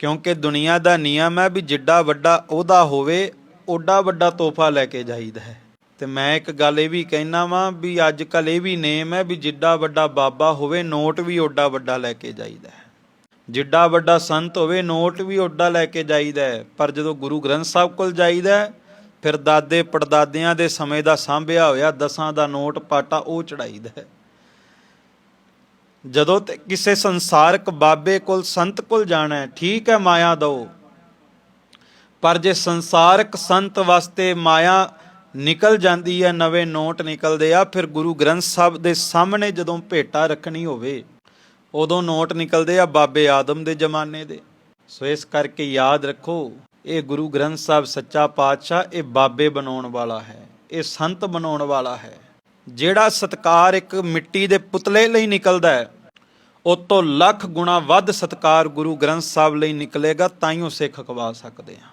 ਕਿਉਂਕਿ ਦੁਨੀਆ ਦਾ ਨਿਯਮ ਹੈ ਵੀ ਜਿੱਡਾ ਵੱਡਾ ਉਹਦਾ ਹੋਵੇ, ਓਡਾ ਵੱਡਾ ਤੋਹਫਾ ਲੈ ਕੇ ਜਾਈਦਾ ਹੈ। ਤੇ ਮੈਂ ਇੱਕ ਗੱਲ ਇਹ ਵੀ ਕਹਿਣਾ ਵਾਂ ਵੀ ਅੱਜ ਕੱਲ ਇਹ ਵੀ ਨੇਮ ਹੈ ਵੀ ਜਿੱਡਾ ਵੱਡਾ ਬਾਬਾ ਹੋਵੇ, ਨੋਟ ਵੀ ਓਡਾ ਵੱਡਾ ਲੈ ਕੇ ਜਾਈਦਾ ਹੈ। ਜਿੱਡਾ ਵੱਡਾ ਸੰਤ ਹੋਵੇ, ਨੋਟ ਵੀ ਓਡਾ ਲੈ ਕੇ ਜਾਈਦਾ ਹੈ। ਪਰ ਜਦੋਂ ਗੁਰੂ ਗ੍ਰੰਥ ਸਾਹਿਬ ਕੋਲ ਜਾਈਦਾ ਫਿਰ ਦਾਦੇ ਪੜਦਾਦਿਆਂ ਦੇ ਸਮੇਂ ਦਾ ਸਾਂਭਿਆ ਹੋਇਆ ਦਸਾਂ ਦਾ ਨੋਟ ਪਾਟਾ ਉਹ ਚੜਾਈਦਾ ਹੈ। ਜਦੋਂ ਤੇ ਕਿਸੇ ਸੰਸਾਰਕ ਬਾਬੇ ਕੋਲ, ਸੰਤ ਕੋਲ ਜਾਣਾ ਹੈ, ਠੀਕ ਹੈ, ਮਾਇਆ ਦੋ ਪਰ ਜੇ ਸੰਸਾਰਕ ਸੰਤ ਵਾਸਤੇ ਮਾਇਆ ਨਿਕਲ ਜਾਂਦੀ ਹੈ, ਨਵੇਂ ਨੋਟ ਨਿਕਲਦੇ ਆ, ਫਿਰ ਗੁਰੂ ਗ੍ਰੰਥ ਸਾਹਿਬ ਦੇ ਸਾਹਮਣੇ ਜਦੋਂ ਭੇਟਾ ਰੱਖਣੀ ਹੋਵੇ, ਉਦੋਂ ਨੋਟ ਨਿਕਲਦੇ ਆ ਬਾਬੇ ਆਦਮ ਦੇ ਜ਼ਮਾਨੇ ਦੇ। ਸੋ ਇਸ ਕਰਕੇ ਯਾਦ ਰੱਖੋ, ਇਹ ਗੁਰੂ ਗ੍ਰੰਥ ਸਾਹਿਬ ਸੱਚਾ ਪਾਤਸ਼ਾਹ, ਇਹ ਬਾਬੇ ਬਣਾਉਣ ਵਾਲਾ ਹੈ, ਇਹ ਸੰਤ ਬਣਾਉਣ ਵਾਲਾ ਹੈ। ਜਿਹੜਾ ਸਤਕਾਰ ਇੱਕ ਮਿੱਟੀ ਦੇ ਪੁਤਲੇ ਲਈ ਨਿਕਲਦਾ ਹੈ ਉਹ ਤੋਂ ਲੱਖ ਗੁਣਾ ਵੱਧ ਸਤਕਾਰ ਗੁਰੂ ਗ੍ਰੰਥ ਸਾਹਿਬ ਲਈ ਨਿਕਲੇਗਾ ਤਾਂ ਹੀ ਉਹ ਸਿੱਖ ਕਵਾ ਸਕਦੇ ਆ